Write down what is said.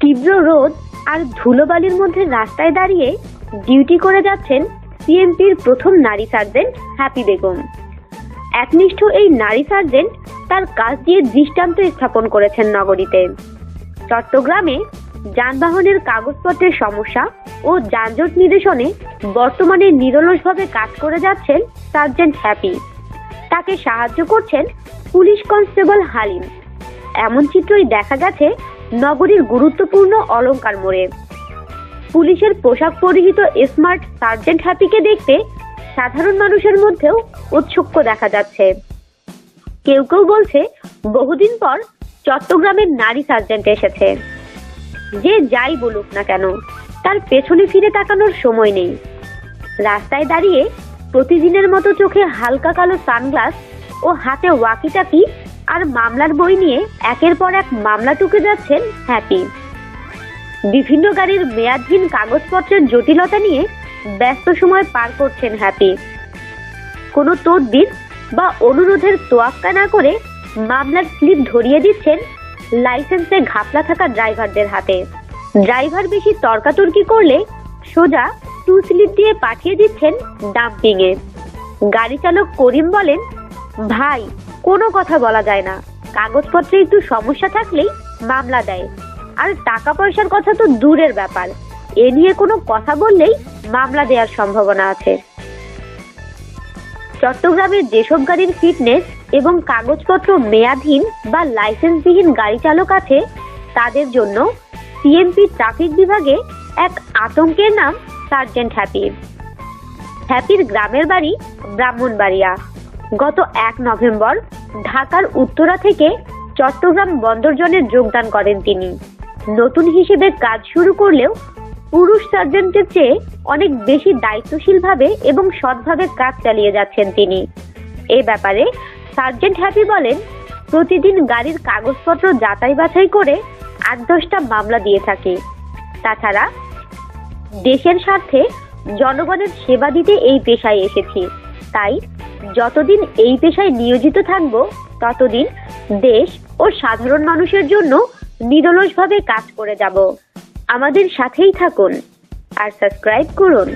তীব্র রোদ আর ধুলোবালির মধ্যে রাস্তায় দাঁড়িয়ে ডিউটি করে যাচ্ছেন সিএমপির প্রথম নারী সার্জেন্ট হ্যাপি বেগম। একনিষ্ঠ এই নারী সার্জেন্ট তার কাজ দিয়ে দৃষ্টান্ত স্থাপন করেছেন নগরীতে। চট্টগ্রামে যানবাহনের কাগজপত্রের সমস্যা ও যানজট নিরসনে বর্তমানে নিরলসভাবে কাজ করে যাচ্ছেন সার্জেন্ট হ্যাপি। তাকে সাহায্য করছেন পুলিশ কনস্টেবল হালিম। এমন চিত্রই দেখা গেছে নগরীর গুরুত্বপূর্ণ অলংকার মোড়ে। পুলিশের পোশাক পরিহিত স্মার্ট সার্জেন্ট হ্যাপিকে দেখতে সাধারণ মানুষের মধ্যেও উৎসুক্য দেখা যাচ্ছে। কেউ কেউ বলছে, বহুদিন পর চট্টগ্রামের নারী সার্জেন্ট এসেছে। যে যাই বলুক না কেন, তার পেছনে ফিরে তাকানোর সময় নেই। রাস্তায় দাঁড়িয়ে প্রতিদিনের মতো চোখে হালকা কালো সানগ্লাস ও হাতে ওয়াকিটাকি আর মামলার বই নিয়ে একের পর এক মামলা টুকে যাচ্ছেন হ্যাপি। বিভিন্ন গাড়ির মেয়াদহীন কাগজপত্রের জটিলতা নিয়ে ব্যস্ত সময় পার করছেন হ্যাপি। কোনো তদবির বা অনুরোধের তোয়াক্কা না করে মামলার স্লিপ ধরিয়ে দিচ্ছেন লাইসেন্সে ঘাপলা থাকা ড্রাইভারদের হাতে। ড্রাইভার বেশি তর্কাতর্কি করলে সোজা টু স্লিপ দিয়ে পাঠিয়ে দিচ্ছেন ডাম্পিংয়ে। গাড়ি চালক করিম বলেন, ভাই কোনো কথা বলা যায় না। কাগজপত্রে একটু সমস্যা থাকলেই মামলা দেয়। আর টাকা পয়সার কথা তো দূরের ব্যাপার। এ নিয়ে কোনো কথা বললেই মামলা দেওয়ার সম্ভাবনা আছে। চট্টগ্রামের যেসব গাড়ির ফিটনেস এবং কাগজপত্র মেয়াদহীন বা লাইসেন্সবিহীন গাড়ি চালক আছে, তাদের জন্য সিএমপি ট্রাফিক বিভাগে এক আতঙ্কের নাম সার্জেন্ট হ্যাপি। হ্যাপির গ্রামের বাড়ি ব্রাহ্মণবাড়িয়া। গত এক নভেম্বর ঢাকার উত্তরা থেকে চট্টগ্রাম বন্দরজনে যোগদান করেন তিনি। নতুন হিসেবে কাজ শুরু করলেও পুরুষ সার্জেন্টের চেয়ে অনেক বেশি দায়িত্বশীলভাবে এবং সৎভাবে কাজ চালিয়ে যাচ্ছেন তিনি। এই ব্যাপারে সার্জেন্ট হ্যাপি বলেন, প্রতিদিন গাড়ির কাগজপত্র যাচাই বাছাই করে আট দশটা মামলা দিয়ে থাকে। তাছাড়া দেশের স্বার্থে জনগণের সেবা দিতে এই পেশায় এসেছি। তাই যতদিন এই পেশায় নিয়োজিত থাকব, ততদিন দেশ ও সাধারণ মানুষের জন্য নিরলসভাবে কাজ করে যাব। আমাদের সাথেই থাকুন আর সাবস্ক্রাইব করুন।